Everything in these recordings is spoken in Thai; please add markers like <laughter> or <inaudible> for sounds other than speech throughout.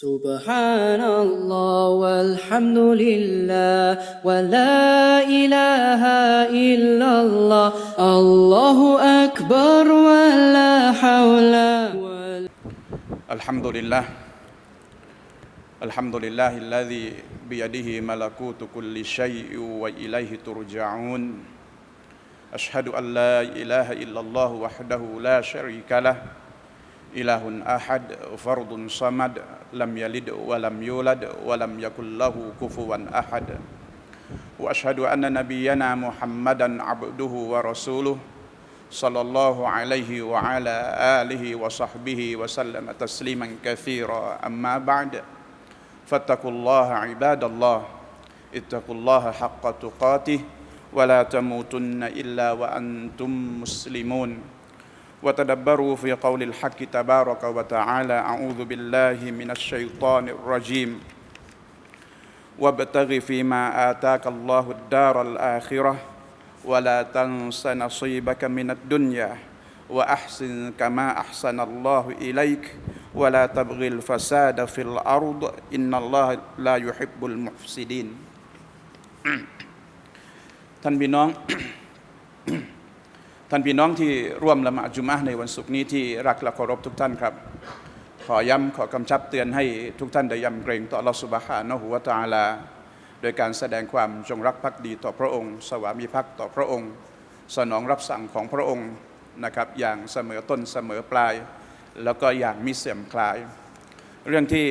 سبحان الله والحمد لله ولا إله إلا الله الله أكبر ولا حول ولا الحمد لله الحمد لله الذي بيده ملكوت كل شيء وإليه ترجعون أشهد أن لا إله إلا الله وحده لا شريك له ilahun ahad fardun samad lam yalid wa lam yulad wa lam yakul lahu kufuwan ahad. Wa ashadu anna nabiyyana muhammadan abduhu wa rasuluh sallallahu alaihi wa ala alihi wa sahbihi wa sallam tasliman kathira. Amma ba'd fattakullaha ibadallah ittakullaha haqqa tuqatih wa la tamutunna illa wa antum muslimun. وتدبروا في قول الحق تبارك وتعالى أعوذ بالله من الشيطان الرجيم وابتغ فيما آتاك الله الدار الآخرة ولا تنس نصيبك من الدنيا وأحسن كما أحسن الله إليك ولا تبغي الفساد في الأرض إن الله لا يحب المفسدين <clears throat> ท่านพี่น้อง ท่านพี่น้องที่ร่วมละหมาดจุมอะในวันศุกร์นี้ที่รักและเคารพทุกท่านครับ ขอย้ำขอกำชับเตือนให้ทุกท่านได้ยำเกรงต่ออัลอสุบฮานะฮูวตาลา โดยการแสดงความจงรักภักดีต่อพระองค์ สวามิภักดิ์ต่อพระองค์ สนองรับสั่งของพระองค์นะครับอย่างเสมอต้นเสมอปลาย แล้วก็อย่างมิเสื่อมคลาย เรื่องที่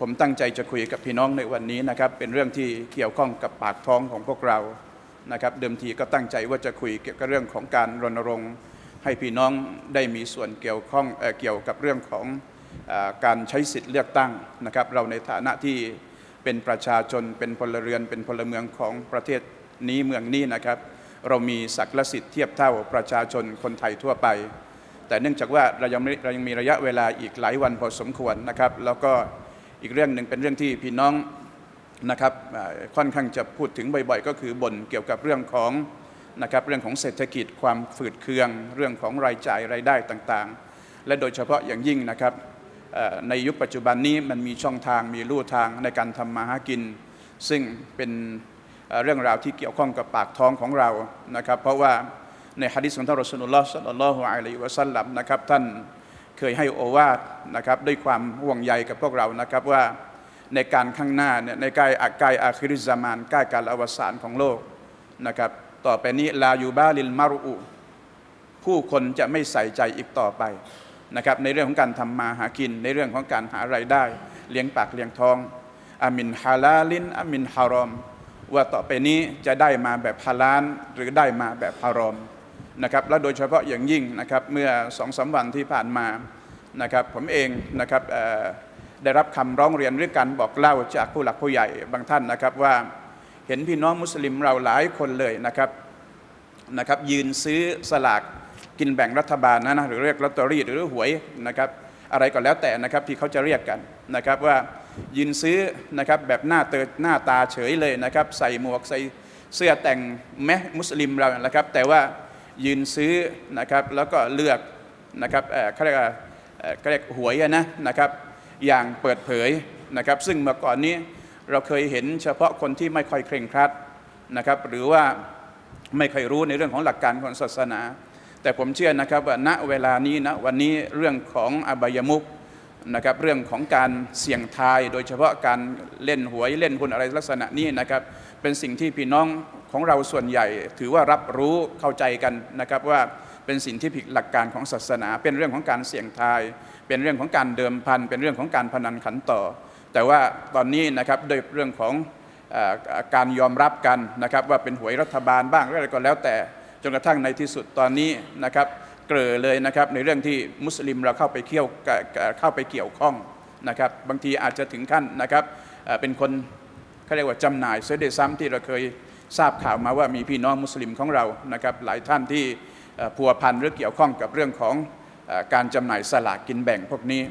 ผมตั้งใจจะคุยกับพี่น้องในวันนี้นะครับเป็นเรื่องที่เกี่ยวข้องกับปากท้องของพวกเรา นะครับเดิมทีก็ตั้งใจว่าจะคุยเกี่ยวกับเรื่องของการรณรงค์ ให้พี่น้องได้มีส่วนเกี่ยวข้องเอเกี่ยวกับเรื่องของอการใช้สิทธิ์เลือกตั้งนะครับเราในฐานะที่เป็นประชาชนเป็นพลเรือน เป็นพลเมืองของประเทศนี้เมืองนี้นะครับ เรามีศักดิ์และสิทธิ์เทียบเท่าประชาชนคนไทยทั่วไป แต่เนื่องจากว่าเรายังเรายังมีระยะเวลาอีกหลายวันพอสมควรนะครับ แล้วก็อีกเรื่องหนึ่งเป็นเรื่องที่พี่น้อง นะครับค่อนข้างจะพูดถึงบ่อยๆ ก็คือบ่นเกี่ยวกับเรื่องของนะครับเรื่องของเศรษฐกิจความฝืดเคือง เรื่องของรายจ่ายรายได้ต่างๆ และโดยเฉพาะอย่างยิ่งนะครับในยุคปัจจุบันนี้มันมีช่องทางมีลู่ทางในการทำมาหากิน ซึ่งเป็นเรื่องราวที่เกี่ยวข้องกับปากท้องของเรานะครับ เพราะว่าในฮะดิษของท่านรอสูลุลลอฮ์สัลลัลลอฮุอะลัยฮิวะสัลลัมนะครับท่านเคยให้โอวาทนะครับด้วยความห่วงใยกับพวกเรานะครับว่า ในการข้างหน้าเนี่ยในใกล้ใกล้อาคิริซามานใกล้การอวสานของโลกนะครับต่อไปนี้ลายูบาลิลมารุผู้คนจะไม่ใส่ใจอีกต่อไปนะครับในเรื่องของการทำมาหากิน ในเรื่องของการหารายได้ เลี้ยงปากเลี้ยงท้องอามินฮาลาลินอามินฮารอม ว่าต่อไปนี้จะได้มาแบบฮาลาลหรือได้มาแบบฮารอมนะครับและโดยเฉพาะอย่างยิ่งนะครับเมื่อสองสามวันที่ผ่านมานะครับผมเองนะครับ ได้รับคำร้องเรียนหรือการบอกเล่าจากผู้หลักผู้ใหญ่บางท่านนะครับว่าเห็นพี่น้องมุสลิมเราหลายคนเลยนะครับนะครับยืนซื้อสลากกินแบ่งรัฐบาลนะนะหรือเรียกลอตเตอรี่หรือหวยนะครับอะไรก็แล้วแต่นะครับที่เขาจะเรียกกันนะครับว่ายืนซื้อนะครับแบบหน้าเตอหน้าตาเฉยเลยนะครับใส่หมวกใส่เสื้อแต่งแม้มุสลิมเรานะครับแต่ว่ายืนซื้อนะครับแล้วก็เลือกนะครับเอ่อเขาเรียกเอ่อเขาเรียกหวยนะนะครับ อย่างเปิดเผยนะครับ ซึ่งเมื่อก่อนนี้เราเคยเห็นเฉพาะคนที่ไม่ค่อยเคร่งครัดนะครับ หรือว่าไม่ค่อยรู้ในเรื่องของหลักการของศาสนา แต่ผมเชื่อนะครับว่าณเวลานี้นะวันนี้เรื่องของอบายมุกนะครับเรื่องของการเสี่ยงทาย โดยเฉพาะการเล่นหวยเล่นหุ้นอะไรลักษณะนี้นะครับ เป็นสิ่งที่พี่น้องของเราส่วนใหญ่ ถือว่ารับรู้เข้าใจกันนะครับว่า เป็นสิ่งที่ผิดหลักการของศาสนา เป็นเรื่องของการเสี่ยงทาย เป็นเรื่องของการเดิมพัน เป็นเรื่องของการพนันขันต่อ แต่ว่าตอนนี้นะครับโดยเรื่องของอการยอมรับกันนะครับว่าเป็นหวยรัฐบาลบ้างอะไรก็แล้วแต่จนกระทั่งในที่สุดตอนนี้นะครับเกลอเลยนะครับในเรื่องที่มุสลิมเราเข้าไปเกี่ยวเข้าไปเกี่ยวข้องนะครับบางทีอาจจะถึงขั้นนะครับเป็นคนเขาเรียกว่าจำหน่ายเสด้วยซ้ำที่เราเคยทราบข่าวมาว่ามีพี่น้องมุสลิมของเรานะครับหลายท่านที่ พัวพันหรือเกี่ยวข้องกับเรื่องของอการจำหน่ายสลากกินแบ่งพวกนี้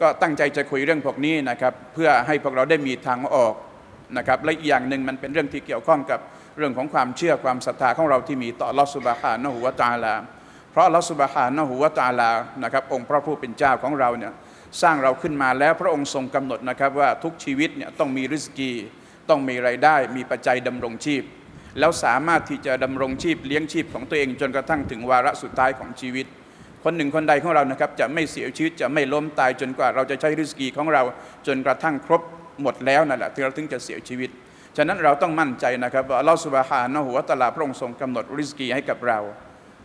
ก็ตั้งใจจะคุยเรื่องพวกนี้นะครับเพื่อให้พวกเราได้มีทางออกนะครับและอีกอย่างหนึ่งมันเป็นเรื่องที่เกี่ยวข้องกับเรื่องของความเชื่อความศรัทธาของเราที่มีต่อลอสุบฮานะฮูวตาลา เพราะลอสุบฮานะฮูวตาลานะครับองค์พระผู้เป็นเจ้าของเราเนี่ยสร้างเราขึ้นมาแล้วพระองค์ทรงกำหนดนะครับว่าทุกชีวิตเนี่ยต้องมีริสกี ต้องมีไรายได้ มีปัจจัยดำรงชีพ แล้วสามารถที่จะดำรงชีพเลี้ยงชีพของตัวเอง จนกระทั่งถึงวาระสุดท้ายของชีวิต คนหนึ่งคนใดของเรานะครับจะไม่เสียชีวิตจะไม่ล้มตายจนกว่าเราจะใช้ริสกีของเรา จนกระทั่งครบหมดแล้วนั่นแหละที่เราถึงจะเสียชีวิต ฉะนั้นเราต้องมั่นใจนะครับว่าอัลลอฮฺสุบฮานะฮูวะตะลาพระองค์ทรงกำหนดริสกีให้กับเรา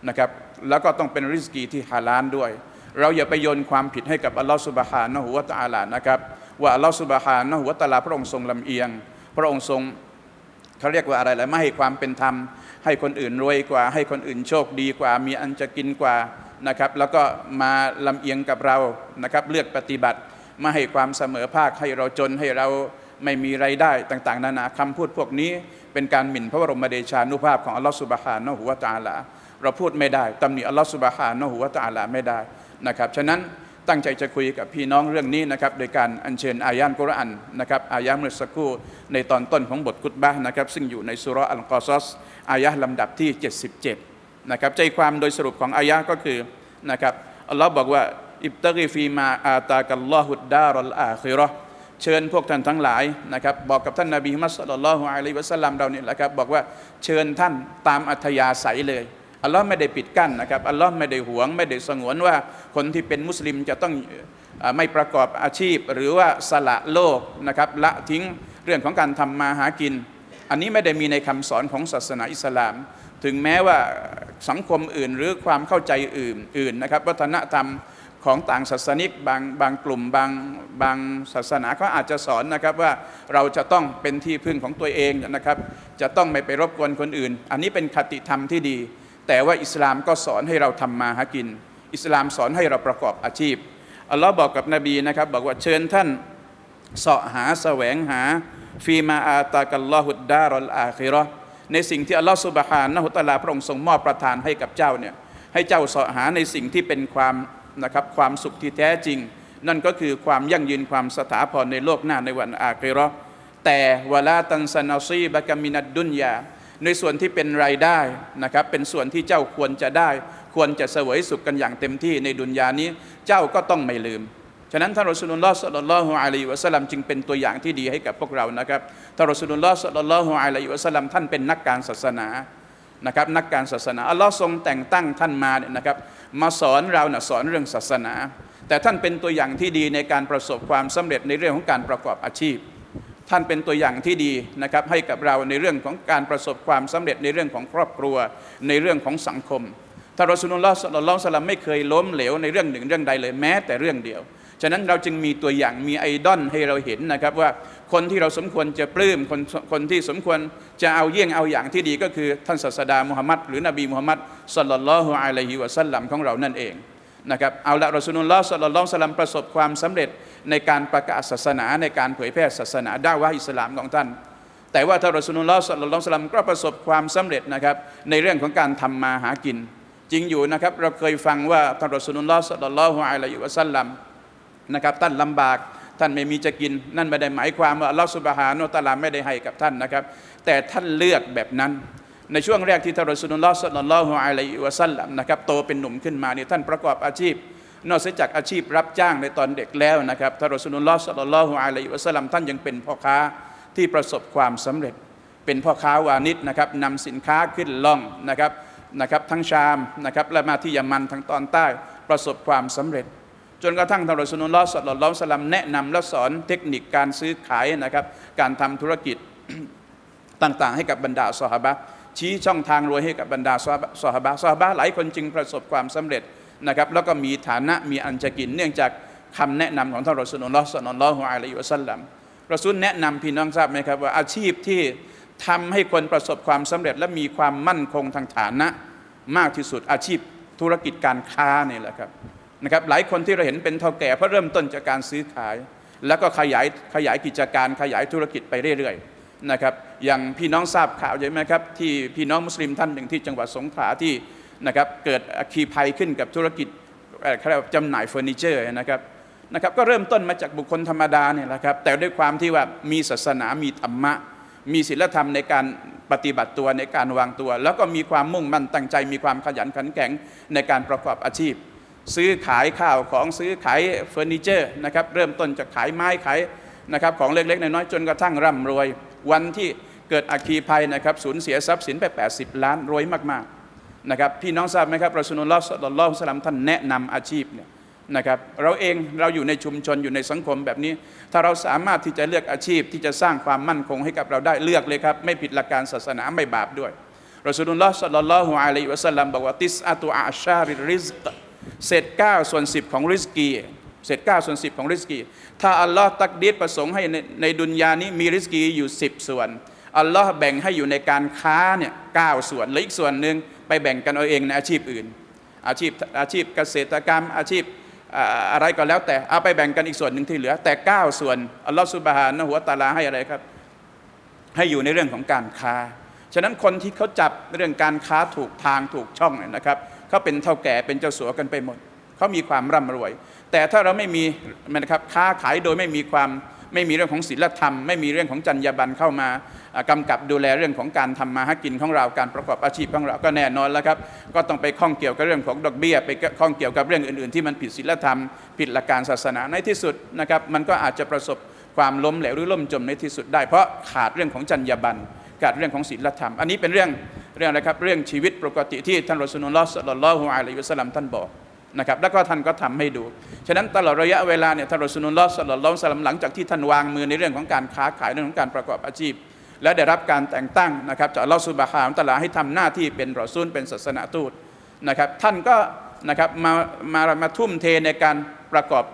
นะครับแล้วก็ต้องเป็นริสกีที่ฮาลาลด้วย เราอย่าไปโยนความผิดให้กับอัลลอฮฺสุบฮานะฮูวะตะอาลานะครับว่าอัลลอฮฺสุบฮานะฮูวะตะอาลาพระองค์ทรงลำเอียง พระองค์ทรง เขาเรียกว่าอะไรล่ะไม่ให้ความเป็นธรรม ให้คนอื่นรวยกว่า ให้คนอื่นโชคดีกว่า มีอันจะกินกว่านะครับ แล้วก็มาลำเอียงกับเรานะครับ เลือกปฏิบัติมาให้ความเสมอภาคให้เราจนให้เราไม่มีไรายได้ต่างๆ นานาคำพูดพวกนี้ เป็นการหมิ่นพระบรมเดชานุภาพของอัลลอฮฺสุบฮานะฮูวะตาลาเราพูดไม่ได้ตำหนิอัลลอฮฺสุบฮานะฮูวะตาลาไม่ได้นะครับฉะนั้น ตั้งใจจะคุยกับพี่น้องเรื่องนี้นะครับโดยการอัญเชิญอายานกุรอานนะครับอายะห์เมื่อสักครู่ในตอนต้นของบทกุตบะนะครับซึ่งอยู่ในสุราะห์อัลกอซัสอายะห์ลำดับที่ 77นะครับใจความโดยสรุปของอายะห์ก็คือนะครับอัลลอฮ์บอกว่าอิบตะกีฟีมาอาตากัลลอฮุดดารัลอาคิเราเชิญพวกท่านทั้งหลายนะครับบอกกับท่านนบีมุฮัมมัดศ็อลลัลลอฮุอะลัยฮิวะสัลลัมเราเนี่ยแหละครับบอกว่าเชิญท่านตามอัธยาศัยเลย อัลลอฮ์ไม่ได้ปิดกั้นนะครับอัลลอฮ์ไม่ได้หวง ไม่ได้สงวนว่าคนที่เป็นมุสลิมจะต้องไม่ประกอบอาชีพ หรือว่าสละโลกนะครับละทิ้งเรื่องของการทำมาหากิน อันนี้ไม่ได้มีในคำสอนของศาสนาอิสลาม ถึงแม้ว่าสังคมอื่นหรือความเข้าใจอื่นอื่นนะครับวัฒนธรรมของต่างศาสนิกบางบางกลุ่มบางบางศาสนาก็อาจจะสอนนะครับว่าเราจะต้องเป็นที่พึ่งของตัวเองนะครับ จะต้องไม่ไปรบกวนคนอื่น อันนี้เป็นคติธรรมที่ดี แต่ว่าอิสลามก็สอนให้เราทำมาหากิน อิสลามสอนให้เราประกอบอาชีพอัลลอฮ์บอกกับนบีนะครับบอกว่าเชิญท่านเสาะหาแสวงหาฟีมาอาตากัลลอฮุดดารอลอาคิราะห์ในสิ่งที่อัลลอฮ์สุบฮานะฮุตะลาพระองค์ทรงมอบประทานให้กับเจ้าเนี่ยให้เจ้าเสาะหาในสิ่งที่เป็นความนะครับความสุขที่แท้จริง นั่นก็คือความยั่งยืนความสถาพรในโลกหน้าในวันอาคิราะห์แต่วลาตันซานาซีบะกามินัดดุนยา ในส่วนที่เป็นรายได้นะครับ เป็นส่วนที่เจ้าควรจะได้ ควรจะเสวยสุขกันอย่างเต็มที่ในดุนยานี้ เจ้าก็ต้องไม่ลืม ฉะนั้นท่านรอสูลุลลอฮ์สัลลัลลอฮุอะลัยฮิวะสัลลัมจึงเป็นตัวอย่างที่ดีให้กับพวกเรานะครับ ท่านรอสูลุลลอฮ์สัลลัลลอฮุอะลัยฮิวะสัลลัมท่านเป็นนักการศาสนานะครับนักการศาสนาอัลลอฮ์ทรงแต่งตั้งท่านมาเนี่ยนะครับ มาสอนเรานะสอนเรื่องศาสนา แต่ท่านเป็นตัวอย่างที่ดีในการประสบความสำเร็จในเรื่องของการประกอบอาชีพ ท่านเป็นตัวอย่างที่ดีนะครับให้กับเราในเรื่องของการประสบความสำเร็จในเรื่องของครอบครัวในเรื่องของสังคมท่านรอสูลุลลอฮ์สัลลัลลอฮุอะลัยฮิวะสัลลัมไม่เคยล้มเหลวในเรื่องหนึ่งเรื่องใดเลยแม้แต่เรื่องเดียว ฉะนั้นเราจึงมีตัวอย่างมีไอดอลให้เราเห็นนะครับว่าคนที่เราสมควรจะปลื้มคนคนที่สมควรจะเอาเยี่ยงเอาอย่างที่ดีก็คือท่านศาสดามุฮัมมัดหรือนบีมุฮัมมัดสัลลัลลอฮุอะลัยฮิวะสัลลัมของเรานั่นเองนะครับเอาละรอสูลุลลอฮ์สัลลัลลอฮุอะลัยฮิวะสัลลัมประสบความสำเร็จ ในการประกาศศาสนาในการเผยแพร่ศาสนาด้าวะอิสลามของท่าน แต่ว่าท่านรอสุลลอฮ์สัลลัลลอฮุสลัมก็ประสบความสำเร็จนะครับในเรื่องของการทำมาหากิน จริงอยู่นะครับเราเคยฟังว่าท่านรอสุลลอฮ์สัลลัลลอฮุอะลัยฮิวะสัลลัมนะครับท่านลำบากท่านไม่มีจะกินนั่นไม่ได้หมายความว่าอัลลอฮ์สุบฮานะฮูวะตะอาลาไม่ได้ให้กับท่านนะครับ แต่ท่านเลือกแบบนั้น ในช่วงแรกที่ท่านรอสุลลอฮ์สัลลัลลอฮุอะลัยฮิวะสัลลัมนะครับโตเป็นหนุ่มขึ้นมาเนี่ยท่านประกอบอาชีพ นอกจากอาชีพรับจ้างในตอนเด็กแล้วนะครับท่านรอสูลุลลอฮ์สัลลัลลอฮุอะลัยฮิวะสัลลัมท่านยังเป็นพ่อค้าที่ประสบความสำเร็จ เป็นพ่อค้าวานิชนะครับนำสินค้าขึ้นล่องนะครับนะครับทั้งชามนะครับและมาที่ยามันทางตอนใต้ประสบความสำเร็จ จนกระทั่งท่านรอสูลุลลอฮ์สัลลัลลอฮุอะลัยฮิวะสัลลัมแนะนำและสอนเทคนิคการซื้อขายนะครับการทำธุรกิจต่างๆ ให้กับบรรดาสหบะชี้ช่องทางรวยให้กับบรรดาสหบะสหบะห์สหบะห์หลายคนจึงประสบความสำเร็จ นะครับแล้วก็มีฐานะมีอันจะกิน เนื่องจากคำแนะนำของท่านรอสุลลอฮ์สัลลอฮุอะลัยฮิวะสัลลัมรอซูลแนะนำพี่น้องทราบไหมครับว่าอาชีพที่ทำให้คนประสบความสำเร็จ และมีความมั่นคงทางฐานะมากที่สุดอาชีพธุรกิจการค้านี่แหละครับนะครับหลายคนที่เราเห็นเป็นเท่าแก่เพราะเริ่มต้นจากการซื้อขาย แล้วก็ขยายขยายกิจการขยายธุรกิจไปเรื่อยๆนะครับอย่างพี่น้องทราบข่าวใช่ไหมครับที่พี่น้องมุสลิมท่านหนึ่งที่จังหวัดสงขลาที่ นะครับเกิดอัคคีภัยขึ้นกับธุรกิจอ่อเขาเรจำหน่ายเฟอร์นิเจอร์นะครับนะครับก็เริ่มต้นมาจากบุคคลธรรมดาเนี่ยแหละครับแต่ด้วยความที่ว่ามีศาสนามีธรรมะ มีศีลธรรมในการปฏิบัติตัวในการวางตัว แล้วก็มีความมุ่งมั่นตั้งใจ มีความขยันขันแข็งในการประกอบอาชีพ ซื้อขายข้าวของซื้อขายเฟอร์นิเจอร์นะครับเริ่มต้นจากขายไม้ขายนะครับของเล็กๆน้อยๆจนกระทั่งร่ำรวย วันที่เกิดอัคคีภัยนะครับสูญเสียทรัพย์สินไป 80 ล้านรวยมากๆ นะครับพี่น้องทราบไหมครับรอสูลุลลอฮ์ศ็อลลัลลอฮุอะลัยฮิวะซัลลัมท่านแนะนำอาชีพเนี่ยนะครับเราเองเราอยู่ในชุมชนอยู่ในสังคมแบบนี้ ถ้าเราสามารถที่จะเลือกอาชีพที่จะสร้างความมั่นคงให้กับเราได้เลือกเลยครับ ไม่ผิดหลักการศาสนาไม่บาปด้วยรอสูลุลลอฮ์ศ็อลลัลลอฮุอะลัยฮิวะซัลลัมบอกว่าติสอะตุอาชาริริซกเศษ9ส่วน10ของริสกีเศษ9ส่วน10ของริสกี ถ้าอัลลอฮ์ตักดีดประสงค์ให้ในในดุนยานี้มีริสกีอยู่10ส่วนอัลลอฮ์แบ่งให้อยู่ในการค้าเนี่ย9ส่วนและอีกส่วนหนึ่ง ไปแบ่งกันเอาเองในอาชีพอื่น อาชีพอาชีพเกษตรกรรม อาชีพอะไรก็แล้วแต่เอาไปแบ่งกันอีกส่วนหนึ่งที่เหลือ แต่ 9 ส่วนอัลลอฮ์สุบฮานะหัวตาลาให้อะไรครับ ให้อยู่ในเรื่องของการค้า ฉะนั้นคนที่เขาจับเรื่องการค้าถูกทางถูกช่องเนี่ยนะครับเขาเป็นเท่าแก่เป็นเจ้าสัวกันไปหมดเขามีความร่ำรวย แต่ถ้าเราไม่มีนะครับค้าขายโดยไม่มีความ ไม่มีเรื่องของศีลธรรม ไม่มีเรื่องของจรรยาบรรณเข้ามาอ่ากำกับดูแลเรื่องของการทำมาหากินของเราการประกอบอาชีพของเราก็แน่นอนแล้วครับ ก็ต้องไปข้องเกี่ยวกับเรื่องของดอกเบี้ย ไปข้องเกี่ยวกับเรื่องอื่น ๆ ที่มันผิดศีลธรรม ผิดหลักการศาสนาในที่สุดนะครับ มันก็อาจจะประสบความล้มเหลวหรือล่มจมในที่สุดได้ เพราะขาดเรื่องของจรรยาบรรณขาดเรื่องของศีลธรรม อันนี้เป็นเรื่องเรื่องอะไรครับเรื่องชีวิตปกติที่ท่านรอสูลุลลอฮ์ศ็อลลัลลอฮุอะลัยฮิวะซัลลัมท่านบอก นะครับแล้วก็ท่านก็ทำให้ดู ฉะนั้นตลอดระยะเวลาเนี่ยท่านรอสูลุลลอฮ์ศ็อลลัลลอฮุอะลัมหลังจากที่ท่านวางมือในเรื่องของการค้าขายเรื่องของการประกอบอาชีพ และได้รับการแต่งตั้งนะครับจากลอฮ์ซุบะฮูวะตลาให้ทำหน้าที่เป็นรอซูลเป็นศาสนาทูตนะครับท่านก็นะครับมามามาทุ่มเทในการประกอบ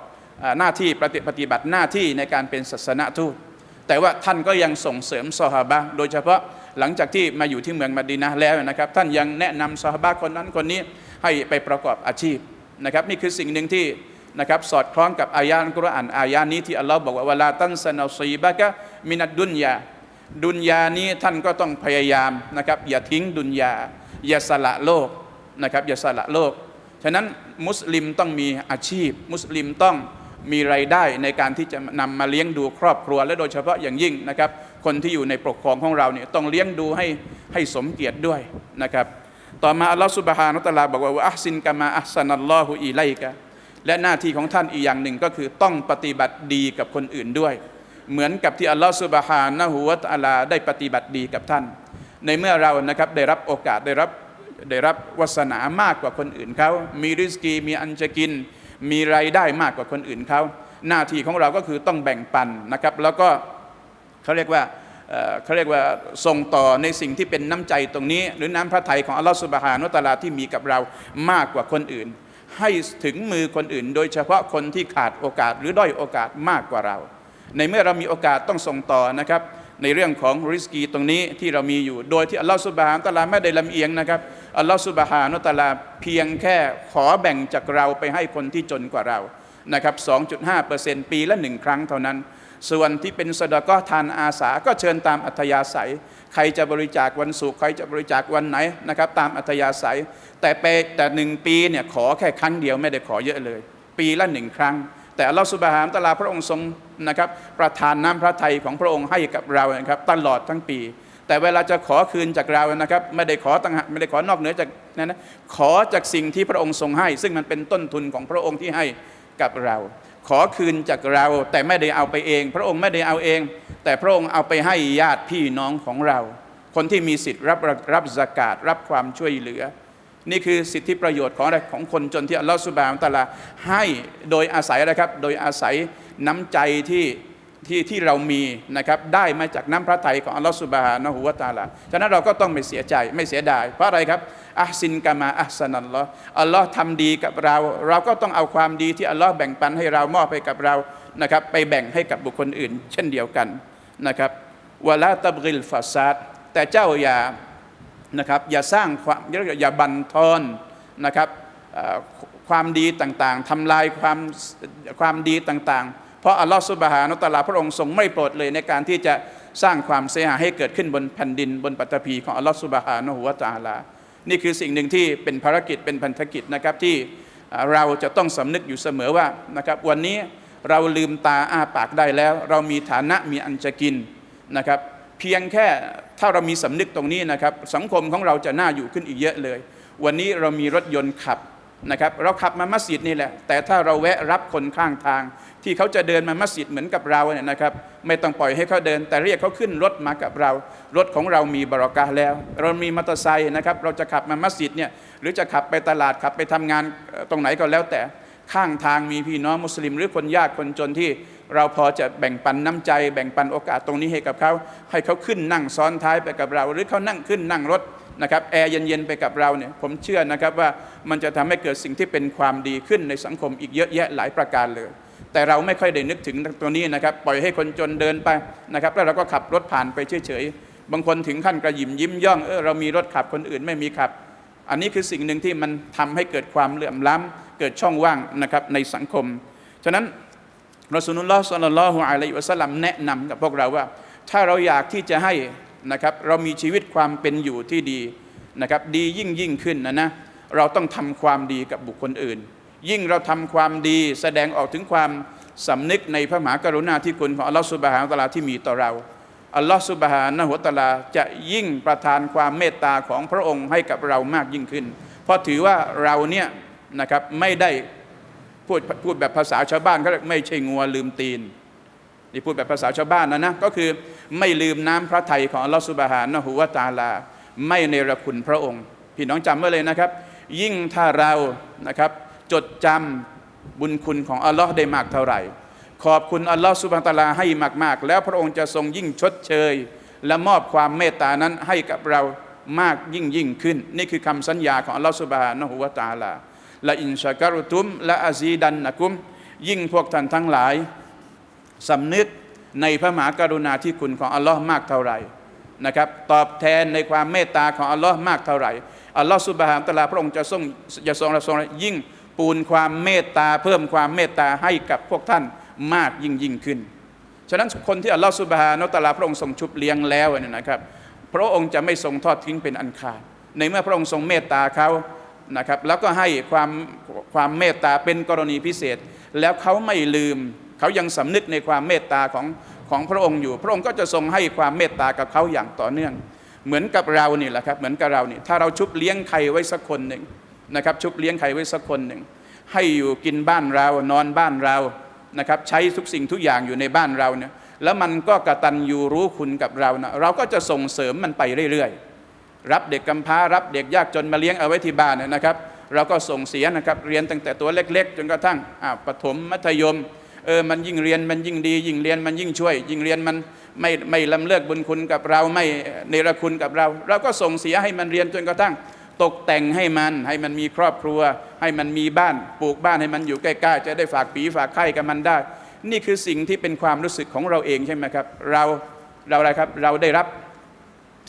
อหน้าที่ปฏิปฏิบัติหน้าที่ในการเป็นศาสนาทูตแต่ว่าท่านก็ยังส่งเสริมซอฮาบะโดยเฉพาะหลังจากที่มาอยู่ที่เมืองมะดีนะแล้วนะครับ ท่านยังแนะนำซอฮาบะคนนั้นคนนี้ให้ไปประกอบอาชีพ นะครับนี่คือสิ่งหนึ่งที่นะครับสอดคล้องกับอายะห์อัลกุรอานอายะห์นี้ที่อัลลอฮ์บอกว่าเวลาตั้นสนาซีบะกะมินัดดุนยาดุนยานี้ท่านก็ต้องพยายามนะครับอย่าทิ้งดุนยา อย่าสละโลกนะครับอย่าสละโลก ฉะนั้นมุสลิมต้องมีอาชีพ มุสลิมต้องมีไรายได้ในการที่จะนำมาเลี้ยงดูครอบครัว และโดยเฉพาะอย่างยิ่งนะครับคนที่อยู่ในปกครองของเราเนี่ยต้องเลี้ยงดูให้ให้สมเกียรติด้วยนะครับ ต่อมาอัลลอฮฺสุบฮานุตะลาบอกว่าอัพซินกามาอัพสันัลลอฮุอีไลกะและหน้าที่ของท่านอีกอย่างหนึ่งก็คือต้องปฏิบัติดีกับคนอื่นด้วย เหมือนกับที่อัลลอฮฺสุบฮานะฮูวะตะอาลาได้ปฏิบัติดีกับท่าน ในเมื่อเรานะครับได้รับโอกาสได้รับได้รับวาสนามากกว่าคนอื่นเขา มีริสกีมีอันจะกิน มีไรายได้มากกว่าคนอื่นเขา หน้าที่ของเราก็คือต้องแบ่งปันนะครับ แล้วก็เขาเรียกว่า เขาเรียกว่าส่งต่อในสิ่งที่เป็นน้ำใจตรงนี้ หรือน้ำพระทัยของอัลลอฮฺสุบฮานุตะอาลาที่มีกับเรามากกว่าคนอื่น ให้ถึงมือคนอื่น โดยเฉพาะคนที่ขาดโอกาสหรือด้อยโอกาสมากกว่าเรา ในเมื่อเรามีโอกาสต้องส่งต่อนะครับในเรื่องของริสกีตรงนี้ที่เรามีอยู่ โดยที่อัลลอฮฺสุบฮานุตะอาลาไม่ได้ลำเอียงนะครับอัลลอฮฺสุบฮานุตะอาลาเพียงแค่ขอแบ่งจากเราไปให้คนที่จนกว่าเรานะครับ 2.5%ปีละหนึ่งครั้งเท่านั้น ส่วนที่เป็นสดก็ทานอาสาก็เชิญตามอัธยาศัย ใครจะบริจาควันศุกร์ใครจะบริจาควันไหนนะครับ ตามอัธยาศัย แต่ไปแต่หนึ่งปีเนี่ยขอแค่ครั้งเดียวไม่ได้ขอเยอะเลย ปีละหนึ่งครั้ง แต่อัลลอฮฺสุบฮานตะอาลาพระองค์ทรงนะครับ ประทานน้ำพระทัยของพระองค์ให้กับเรานะครับ ตลอดทั้งปี แต่เวลาจะขอคืนจากเรานะครับ ไม่ได้ขอต่างหากไม่ได้ขอนอกเหนือจากนั้นนะขอจากสิ่งที่พระองค์ทรงให้ ซึ่งมันเป็นต้นทุนของพระองค์ที่ให้กับเรา ขอคืนจากเรา แต่ไม่ได้เอาไปเอง พระองค์ไม่ได้เอาเอง แต่พระองค์เอาไปให้ญาติพี่น้องของเรา คนที่มีสิทธิ์รับรับสกาดรับความช่วยเหลือ นี่คือสิทธิประโยชน์ของอะไรของคนจนที่อัลลอฮฺสุบานตะลาให้โดยอาศัยอะไรครับ โดยอาศัยน้ำใจที่ที่ที่เรามีนะครับได้มาจากน้ำพระทัยของอัลลอฮฺสุบฮานะฮูวตาลาฉะนั้นเราก็ต้องไม่เสียใจไม่เสียดายเพราะอะไรครับ อัซินกามาอัสันัลลอฮ์อัลลอฮ์ทำดีกับเรา เราก็ต้องเอาความดีที่อัลลอฮ์แบ่งปันให้เรามอบให้กับเรานะครับไปแบ่งให้กับบุคคลอื่น เช่นเดียวกันนะครับวะลาตับริลฟาซาดแต่เจ้าอย่านะครับอย่าสร้างความอย่าบันทอนนะครับความดีต่างๆทำลายความความดีต่างๆ เพราะอัลลอฮฺสุบฮานุตะลาพระองค์ทรงไม่โปรดเลยในการที่จะสร้างความเสียหายให้เกิดขึ้นบนแผ่นดินบนปัตภีของอัลลอฮฺสุบฮานะฮูวะตาลา นี่คือสิ่งหนึ่งที่เป็นภารกิจเป็นพันธกิจนะครับที่เราจะต้องสำนึกอยู่เสมอว่านะครับวันนี้เราลืมตาอ้าปากได้แล้ว เรามีฐานะมีอันจะกินนะครับเพียงแค่ถ้าเรามีสำนึกตรงนี้นะครับสังคมของเราจะน่าอยู่ขึ้นอีกเยอะเลย วันนี้เรามีรถยนต์ขับนะครับเราขับมามัสยิดนี่แหละ แต่ถ้าเราแวะรับคนข้างทาง ที่เขาจะเดินมามัสยิดเหมือนกับเราเนี่ยนะครับ ไม่ต้องปล่อยให้เขาเดิน แต่เรียกเขาขึ้นรถมากับเรา รถของเรามีบรอกาแล้ว เรามีมอเตอร์ไซค์นะครับ เราจะขับมามัสยิดเนี่ยหรือจะขับไปตลาดขับไปทำงานตรงไหนก็แล้วแต่ข้างทางมีพี่น้องมุสลิมหรือคนยากคนจนที่เราพอจะแบ่งปันน้ำใจ แบ่งปันโอกาสตรงนี้ให้กับเขาให้เขาขึ้นนั่งซ้อนท้ายไปกับเรา หรือเขานั่งขึ้นนั่งรถนะครับแอร์เย็นๆไปกับเราเนี่ยผมเชื่อนะครับว่ามันจะทำให้เกิดสิ่งที่เป็นความดีขึ้นในสังคมอีกเยอะแยะหลายประการเลย แต่เราไม่ค่อยได้นึกถึงตัวนี้นะครับ ปล่อยให้คนจนเดินไปนะครับ แล้วเราก็ขับรถผ่านไปเฉยๆ บางคนถึงขั้นกระหยิมยิ้มย่องเออเรามีรถขับคนอื่นไม่มีขับ อันนี้คือสิ่งหนึ่งที่มันทำให้เกิดความเหลื่อมล้ำเกิดช่องว่างนะครับในสังคม ฉะนั้นรอสูลุลลอฮ์สัลลัลลอฮุอะลัยฮิวะสัลลัมแนะนำกับพวกเราว่า ถ้าเราอยากที่จะให้นะครับเรามีชีวิตความเป็นอยู่ที่ดีนะครับดียิ่งยิ่งขึ้นนะนะเราต้องทำความดีกับบุคคลอื่น ยิ่งเราทำความดีแสดงออกถึงความสำนึกในพระมหากรุณาธิคุณของอัลลอฮฺสุบฮานะฮูวะตะลาที่มีต่อเราอัลลอฮฺสุบฮานะฮูวะตะลาจะยิ่งประทานความเมตตาของพระองค์ให้กับเรามากยิ่งขึ้น เพราะถือว่าเราเนี่ยนะครับไม่ได้พูดพูดแบบภาษาชาวบ้านเขาไม่ใช่งัวลืมตีนนี่พูดแบบภาษาชาวบ้านนะนะก็คือไม่ลืมน้ำพระทัยของอัลลอฮฺสุบฮานะฮูวะตะอาลา ไม่เนรคุณพระองค์ พี่น้องจำไว้เลยนะครับ ยิ่งถ้าเรานะครับ จดจำบุญคุณของอัลลอฮ์ได้มากเท่าไหร่ ขอบคุณอัลลอฮ์สุบฮานะตะลาให้มาก ๆ แล้วพระองค์จะทรงยิ่งชดเชย และมอบความเมตตานั้นให้กับเรามากยิ่งยิ่งขึ้น นี่คือคำสัญญาของอัลลอฮ์สุบฮานะฮูวะตาลาและอินชาการุตุมและอาซีดันนะกุม ยิ่งพวกท่านทั้งหลายสำนึกในพระมหากรุณาธิคุณของอัลลอฮ์มากเท่าไหร่นะครับตอบแทนในความเมตตาของอัลลอฮ์มากเท่าไหร่อัลลอฮ์สุบฮานตะลาพระองค์จะทรงจะทรงจะทรงยิ่ง ปูนความเมตตา เพิ่มความเมตตาให้กับพวกท่านมากยิ่งยิ่งขึ้น ฉะนั้นคนที่อัลลอฮ์สุบฮานะฮูวะตะอาลาพระองค์ทรงชุบเลี้ยงแล้วเนี่ยนะครับ พระองค์จะไม่ทรงทอดทิ้งเป็นอันขาด ในเมื่อพระองค์ทรงเมตตาเขานะครับ แล้วก็ให้ความความเมตตาเป็นกรณีพิเศษ แล้วเขาไม่ลืม เขายังสำนึกในความเมตตาของของพระองค์อยู่ พระองค์ก็จะทรงให้ความเมตตากับเขาอย่างต่อเนื่อง เหมือนกับเรานี่แหละครับ เหมือนกับเรานี่ ถ้าเราชุบเลี้ยงใครไว้สักคนหนึ่ง นะครับชุบเลี้ยงใครไว้สักคนหนึ่ง ให้อยู่กินบ้านเรานอนบ้านเรานะครับใช้ทุกสิ่งทุกอย่างอยู่ในบ้านเราเนี่ยแล้วมันก็กระตันอยู่รู้คุณกับเรานะเราก็จะส่งเสริมมันไปเรื่อยๆ รับเด็กกำพร้ารับเด็กยากจนมาเลี้ยงเอาไว้ที่บ้านเนี่ยนะครับ เราก็ส่งเสียนะครับเรียนตั้งแต่ตัวเล็ก ๆ จนกระทั่งอ่าประถมมัธยมเออมันยิ่งเรียนมันยิ่งดี ยิ่งเรียนมันยิ่งช่วย ยิ่งเรียนมันไม่ไม่ลำเลิกบุญคุณกับเราไม่เนรคุณกับเรา เราก็ส่งเสียให้มันเรียนจนกระทั่ง ตกแต่งให้มัน ให้มันมีครอบครัว ให้มันมีบ้านปลูกบ้านให้มันอยู่ใกล้ๆจะได้ฝากปีฝากไข่กับมันได้ นี่คือสิ่งที่เป็นความรู้สึกของเราเองใช่ไหมครับ เราเราอะไรครับเราได้รับ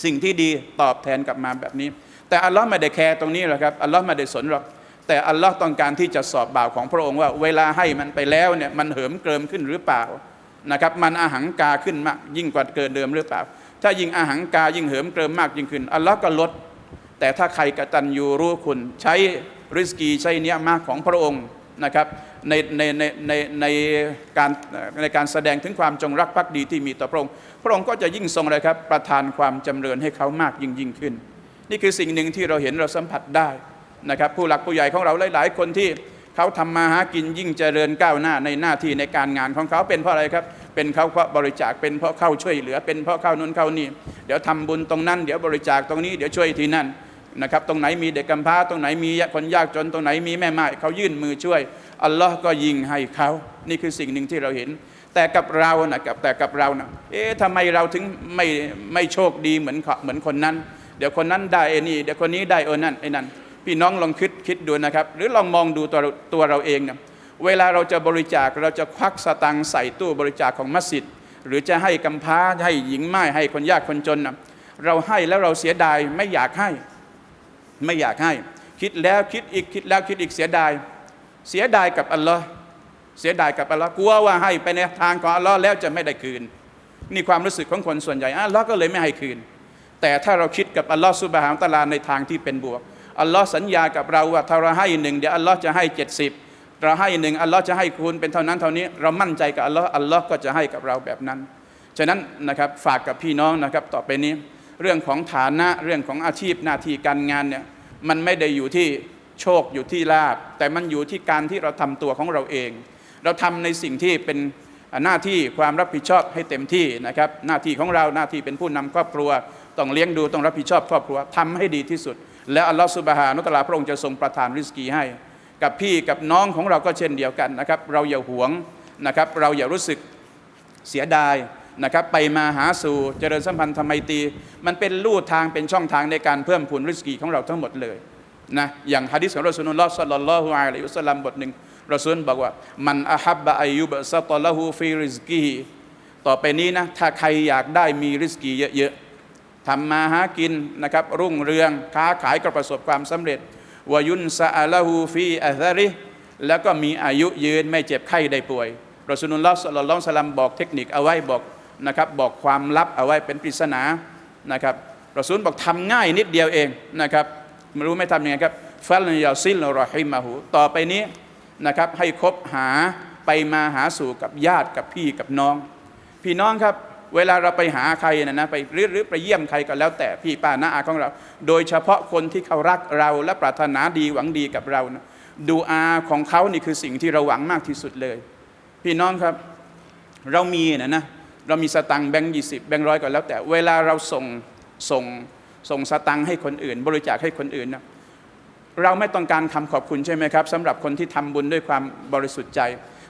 สิ่งที่ดีตอบแทนกลับมาแบบนี้ แต่อัลลอฮ์ไม่ได้แคร์ตรงนี้หรอกครับอัลลอฮ์ไม่ได้สนหรอกแต่อัลลอฮ์ต้องการที่จะสอบบ่าวของพระองค์ว่า เวลาให้มันไปแล้วเนี่ยมันเหิมเกริมขึ้นหรือเปล่านะครับมันอาหังกาขึ้นมากยิ่งกว่าเกินเดิมหรือเปล่า ถ้ายิ่งอาหังกายิ่งเหิมเกริมมากยิ่งขึ้นอัลลอฮ์ก็ลด แต่ถ้าใครกตัญญูรู้คุณ ใช้ริสกีใช้เนี้ยมาของพระองค์นะครับในในในในในการในการแสดงถึงความจงรักภักดีที่มีต่อพระองค์ พระองค์ก็จะยิ่งทรงอะไรครับ ประทานความจำเริญให้เขามากยิ่งยิ่งขึ้น นี่คือสิ่งหนึ่งที่เราเห็นเราสัมผัสได้นะครับ ผู้หลักผู้ใหญ่ของเราหลาย ๆ คนที่เขาทำมาหากินยิ่งเจริญก้าวหน้าในหน้าที่ในการงานของเขาเป็นเพราะอะไรครับ เป็นเขาเพราะบริจาคเป็นเพราะเข้าช่วยเหลือ เป็นเพราะเข้านู้นเข้านี่เดี๋ยวทำบุญตรงนั้น เดี๋ยวบริจาคตรงนี้เดี๋ยวช่วยที่นั่น นะครับ ตรงไหนมีเด็กกำพร้า ตรงไหนมีคนยากจน ตรงไหนมีแม่ไม้เขายื่นมือช่วย อัลลอฮ์ก็ยิงให้เขา นี่คือสิ่งหนึ่งที่เราเห็น แต่กับเรานะกับแต่กับเรานะเอ๊ะทำไมเราถึงไม่ไม่โชคดีเหมือนเหมือนคนนั้น เดี๋ยวคนนั้นได้ไอ้นี่ เดี๋ยวคนนี้ได้เออนั่นไอ้นั่น พี่น้องลองคิดคิดดูนะครับ หรือลองมองดูตัวตัวเราเองนะเวลาเราจะบริจาคเราจะควักสตังค์ใส่ตู้บริจาคของมัสยิด หรือจะให้กำพร้าให้หญิงไม้ให้คนยากคนจนนะเราให้แล้วเราเสียดายไม่อยากให้ ไม่อยากให้ คิดแล้วคิดอีกคิดแล้วคิดอีกเสียดาย เสียดายกับอัลลอฮ์เสียดายกับอัลลอฮ์กลัวว่าให้ไปในทางของอัลลอฮ์แล้วจะไม่ได้คืน นี่ความรู้สึกของคนส่วนใหญ่อัลลอฮ์ก็เลยไม่ให้คืน แต่ถ้าเราคิดกับอัลลอฮ์สุบฮานตะลาในทางที่เป็นบวกอัลลอฮ์สัญญากับเราว่าถ้าเราให้หนึ่งเดี๋ยวอัลลอฮ์จะให้เจ็ดสิบเราให้หนึ่งอัลลอฮ์จะให้คูณเป็นเท่านั้นเท่านี้ เรามั่นใจกับอัลลอฮ์อัลลอฮ์ก็จะให้กับเราแบบนั้น ฉะนั้นนะครับฝากกับพี่น้องนะครับต่อไปนี้ เรื่องของฐานะเรื่องของอาชีพหน้าที่การงานเนี่ยมันไม่ได้อยู่ที่โชคอยู่ที่ลาบ แต่มันอยู่ที่การที่เราทำตัวของเราเอง เราทำในสิ่งที่เป็นหน้าที่ความรับผิดชอบให้เต็มที่นะครับ หน้าที่ของเราหน้าที่เป็นผู้นำครอบครัว ต้องเลี้ยงดูต้องรับผิดชอบครอบครัวทำให้ดีที่สุด แล้วอัลลอฮฺสุบฮานุตะลาพระองค์จะทรงประทานริสกีให้ กับพี่กับน้องของเราก็เช่นเดียวกันนะครับ เราอย่าหวงนะครับ เราอย่ารู้สึกเสียดาย นะครับไปมาหาสู่เจริญสัมพันธ์ธรรมตี มันเป็นลู่ทางเป็นช่องทางในการเพิ่มพูนริสกีของเราทั้งหมดเลยนะอย่างฮะดิษของรอสูลุลลอฮ์สัลลัลลอฮุอะลัยฮิวสัลลัมบทหนึ่งรอซูลบอกว่ามันอาฮับบะอายุบะซะตละฮูฟีริสกีต่อไปนี้นะถ้าใครอยากได้มีริสกีเยอะๆทำมาหากินนะครับรุ่งเรืองค้าขายก็ประสบความสำเร็จวายุนซาละฮูฟีอัซาริแล้วก็มีอายุยืนไม่เจ็บไข้ได้ป่วยรอสูลุลลอฮ์สัลลัลลอฮุอะลัยฮิวะสัลลัมบอกเทคนิคเอาไว้บอก นะครับบอกความลับเอาไว้เป็นปริศนานะครับรอซูลบอกทำง่ายนิดเดียวเองนะครับไม่รู้ไม่ทำยังไงครับฟัลยาซิลรอฮิมาหูต่อไปนี้นะครับให้คบหาไปมาหาสู่กับญาติกับพี่กับน้อง พี่น้องครับเวลาเราไปหาใครนะนะไปหรือหรือไปเยี่ยมใครก็แล้วแต่พี่ป้าน้าอาของเรา โดยเฉพาะคนที่เขารักเราและปรารถนาดีหวังดีกับเรานะดูอาของเขานี่คือสิ่งที่เราหวังมากที่สุดเลย พี่น้องครับ เรามีนะนะ เรามีสตังแบงค์ยี่สิบแบงค์ร้อยก็แล้วแต่เวลาเราส่งส่งส่งสตังให้คนอื่น บริจาคให้คนอื่นนะเราไม่ต้องการคำขอบคุณใช่ไหมครับสำหรับคนที่ทำบุญด้วยความบริสุทธิ์ใจ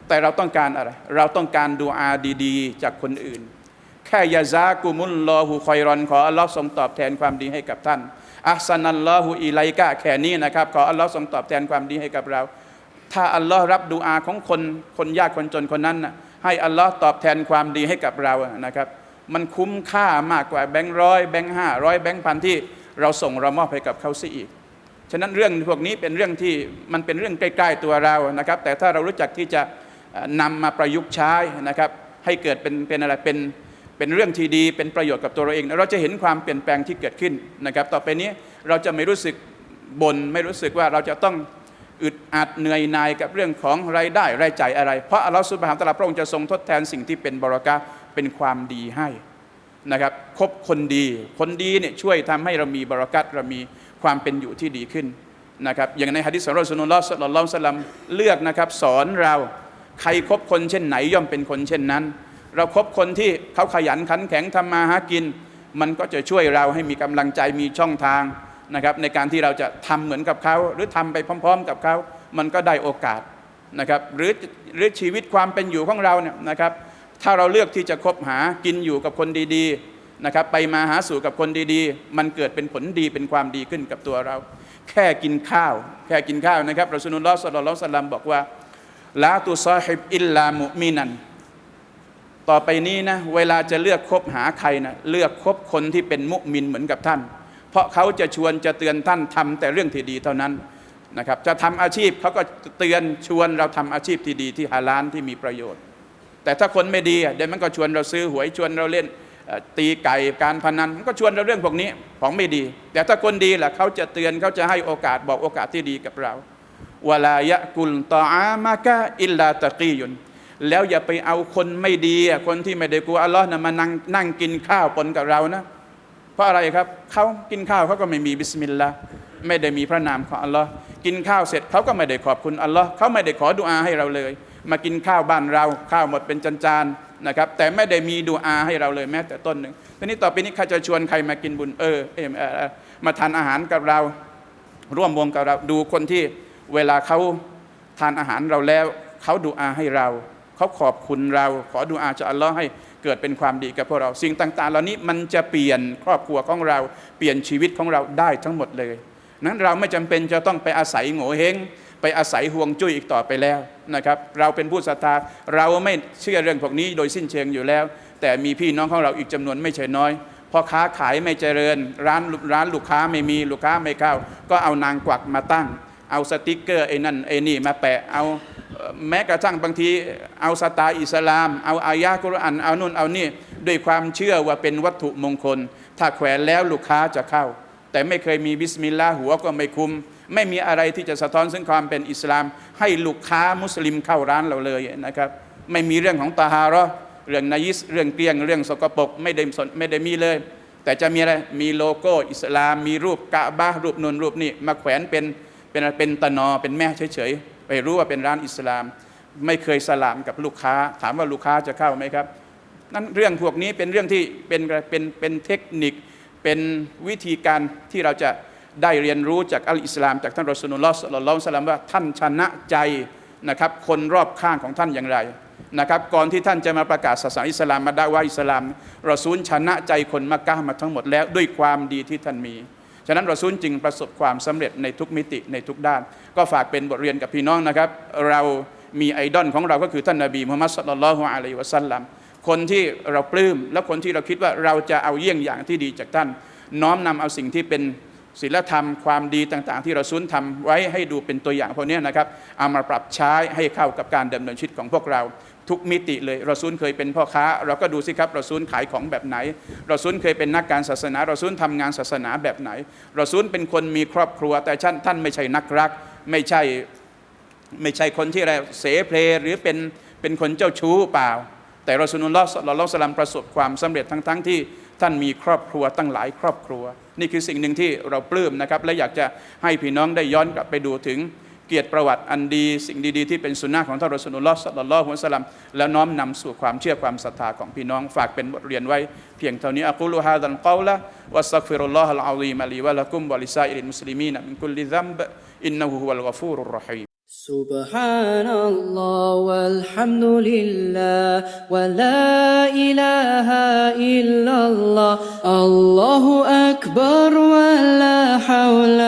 แต่เราต้องการอะไร เราต้องการดูอาดีๆ จากคนอื่น แค่ยาซากุมุลลอฮูคอยรอน ขออัลลอฮ์ทรงตอบแทนความดีให้กับท่านอัสนัลลอฮูอิไลกะแค่นี้นะครับ ขออัลลอฮ์ทรงตอบแทนความดีให้กับเรา ถ้าอัลลอฮ์รับดูอาของคนคนยากคนจนคนนั้นนะ ให้อัลลอฮ์ตอบแทนความดีให้กับเรานะครับ มันคุ้มค่ามากกว่าแบงค์ร้อยแบงค์ห้าร้อยแบงค์พันที่เราส่งเรามอบให้กับเขาเสียอีก ฉะนั้นเรื่องพวกนี้เป็นเรื่องที่มันเป็นเรื่องใกล้ๆตัวเรานะครับ แต่ถ้าเรารู้จักที่จะเอ่อนำมาประยุกต์ใช้นะครับ ให้เกิดเป็นเป็นอะไรเป็นเป็นเรื่องที่ดีเป็นประโยชน์กับตัวเราเอง เราจะเห็นความเปลี่ยนแปลงที่เกิดขึ้นนะครับ ต่อไปนี้เราจะไม่รู้สึกบน่นไม่รู้สึกว่าเราจะต้อง อึดอัดเหนื่อยหน่ายกับเรื่องของรายได้รายจ่ายอะไร เพราะอัลลอฮฺสุบฮานตะลาพระองค์จะทรงทดแทนสิ่งที่เป็นบรากะเป็นความดีให้นะครับคบคนดี คนดีเนี่ยช่วยทำให้เรามีบรากัตเรามีความเป็นอยู่ที่ดีขึ้นนะครับอย่างในฮะดิษของรอสูลุลลอฮ์สัลลัลลอฮุอะลัยฮิวะสัลลัมเลือกนะครับสอนเราใครคบคนเช่นไหนย่อมเป็นคนเช่นนั้น เราครบคนที่เขาขยันขันแข็งทำมาหากิน มันก็จะช่วยเราให้มีกำลังใจมีช่องทาง นะครับในการที่เราจะทำเหมือนกับเขา หรือทำไปพร้อม ๆ กับเขามันก็ได้โอกาสนะครับหรือหรือชีวิตความเป็นอยู่ของเราเนี่ยนะครับถ้าเราเลือกที่จะคบหากินอยู่กับคนดีๆนะครับไปมาหาสู่กับคนดีๆ มันเกิดเป็นผลดีเป็นความดีขึ้นกับตัวเรา แค่กินข้าว แค่กินข้าวนะครับรอสูลุลลอฮ์สัลลัลลอสลัมบอกว่าลาตุซาฮิบอิลลามุมินันต่อไปนี้นะเวลาจะเลือกคบหาใครนะเลือกคบคนที่เป็นมุมินเหมือนกับท่าน เพราะเขาจะชวนจะเตือนท่านทำแต่เรื่องที่ดีเท่านั้นนะครับจะทำอาชีพเขาก็เตือนชวนเราทำอาชีพที่ดีที่ฮาลาลที่มีประโยชน์ แต่ถ้าคนไม่ดีเดี๋ยวมันก็ชวนเราซื้อหวยชวนเราเล่นตีไก่การพนันมันก็ชวนเราเรื่องพวกนี้ของไม่ดี แต่ถ้าคนดีล่ะเขาจะเตือนเขาจะให้โอกาสบอกโอกาสที่ดีกับเราวลายะกุลตออามะกะอิลลาตะกียุนแล้วอย่าไปเอาคนไม่ดีคนที่ไม่ได้กลัวอัลลอฮ์นะมานั่งนั่งกินข้าวปนกับเรานะ ราะอะไรครับเขากินข้าวเขาก็ไม่มีบิสมิลลาห์ไม่ได้มีพระนามของอัลลอฮ์กินข้าวเสร็จเขาก็ไม่ได้ขอบคุณอัลลอฮ์เขาไม่ได้ขอดุอาให้เราเลย มากินข้าวบ้านเราข้าวหมดเป็นจานๆนะครับ แต่ไม่ได้มีดุอาให้เราเลยแม้แต่ต้นหนึ่งทีนี้ต่อไปนี้ใครจะชวนใครมากินบุญเออเออเออมาทานอาหารกับเรา ร่วมวงกับเราดูคนที่เวลาเขาทานอาหารเราแล้วเขาดูอาให้เราเขาขอบคุณเรา ขอดูอาจากอัลลอฮ์ให้ เกิดเป็นความดีกับพวกเรา สิ่งต่าง ๆ เหล่านี้มันจะเปลี่ยนครอบครัวของเราเปลี่ยนชีวิตของเราได้ทั้งหมดเลย นั้นเราไม่จำเป็นจะต้องไปอาศัยโง่เฮงไปอาศัยห่วงจุ้ยอีกต่อไปแล้วนะครับ เราเป็นผู้ศรัทธาเราไม่เชื่อเรื่องพวกนี้โดยสิ้นเชิงอยู่แล้ว แต่มีพี่น้องของเราอีกจำนวนไม่ใช่น้อยพอค้าขายไม่เจริญ ร้านร้านลูกค้าไม่มีลูกค้าไม่เข้า ก็เอานางกวักมาตั้ง เอาสติกเกอร์ไอ้นั่นไอ้นี่มาแปะเอา แม้กระทั่งบางทีเอาสไตล์อิสลาม เอาอายะกุรอานเอานู่นเอานี่ด้วยความเชื่อว่าเป็นวัตถุมงคล ถ้าแขวนแล้วลูกค้าจะเข้า แต่ไม่เคยมีบิสมิลลาห์หัวก็ไม่คุม ไม่มีอะไรที่จะสะท้อนซึ่งความเป็นอิสลาม ให้ลูกค้ามุสลิมเข้าร้านเราเลยนะครับ ไม่มีเรื่องของตาฮาระเรื่องนายิสเรื่องเกลียงเรื่องสกปรกไม่ได้สนไม่ได้มีเลย แต่จะมีอะไรมีโลโก้อิสลาม มีรูปกะบะรูปนุนรูปนี่มาแขวนเป็นเป็นเป็นตะนอเป็นแม่เฉยๆ รู้ว่าเป็นร้านอิสลาม ไม่เคยสลามกับลูกค้า ถามว่าลูกค้าจะเข้าไหมครับนั่นเรื่องพวกนี้เป็นเรื่องที่เป็นเป็นเป็นเทคนิค เป็นวิธีการที่เราจะได้เรียนรู้จากอัลอิสลาม จากท่านรอสูลุลลอฮ์สัลลัลลอฮุอะลัยฮิวะสลลัมว่าท่านชนะใจนะครับคนรอบข้างของท่านอย่างไรนะครับก่อนที่ท่านจะมาประกาศศาสนาอิสลามมาได้ว่าอิสลามรอซูลชนะใจคนมักกะมาทั้งหมดแล้วด้วยความดีที่ท่านมี ฉะนั้นรอซูลจึงประสบความสำเร็จในทุกมิติในทุกด้าน ก็ฝากเป็นบทเรียนกับพี่น้องนะครับ เรามีไอดอลของเราก็คือท่านนบีมุฮัมมัดสุลลัลฮุอะลัยฮิวะสัลลัมคนที่เราปลื้มและคนที่เราคิดว่าเราจะเอาเยี่ยงอย่างที่ดีจากท่าน น้อมนำเอาสิ่งที่เป็นศีลธรรมความดีต่างๆ ที่เราซุนทำไว้ให้ดูเป็นตัวอย่างพวกนี้นะครับเอามาปรับใช้ให้เข้ากับการดำเนินชีวิตของพวกเรา ทุกมิติเลยเราซุนเคยเป็นพ่อค้า เราก็ดูสิครับเราซุนขายของแบบไหนเราซุนเคยเป็นนักการศาสนาเราซุนทำงานศาสนาแบบไหนเราซุนเป็นคนมีครอบครัว แต่ท่านท่านไม่ใช่นักรัก ไม่ใช่ไม่ใช่คนที่อะไรเสเพลหรือเป็นเป็นคนเจ้าชู้เปล่า แต่เรอสูลุลลอฮ์ศ็อลลัลลอฮุอะลัยฮิวะสัลลัมประสบความสำเร็จทั้งทั้งที่ท่านมีครอบครัวตั้งหลายครอบครัว นี่คือสิ่งหนึ่งที่เราปลื้มนะครับและอยากจะให้พี่น้องได้ย้อนกลับไปดูถึง กียรติประวัติอันดี สิ่งดีๆที่เป็นสุนนะของท่านรอสูลุลลอฮ์ศ็อลลัลลอฮุอะลัยฮิวะสัลลัมแล้วน้อมนำสู่ความเชื่อความศรัทธาของพี่น้องฝากเป็นบทเรียนไว้ เพียงเท่านี้อักุลุฮาดัลกอละวัสตักฟิรุลลอฮะลอาซีมะลีวะละกุมวะลิซาอิริลมุสลิมีนมินคุลลิซัมบอินนะฮูฮุวัลกอฟูรุรเราะฮีม سبحان الله والحمد لله ولا إله إلا الله الله أكبر ولا حول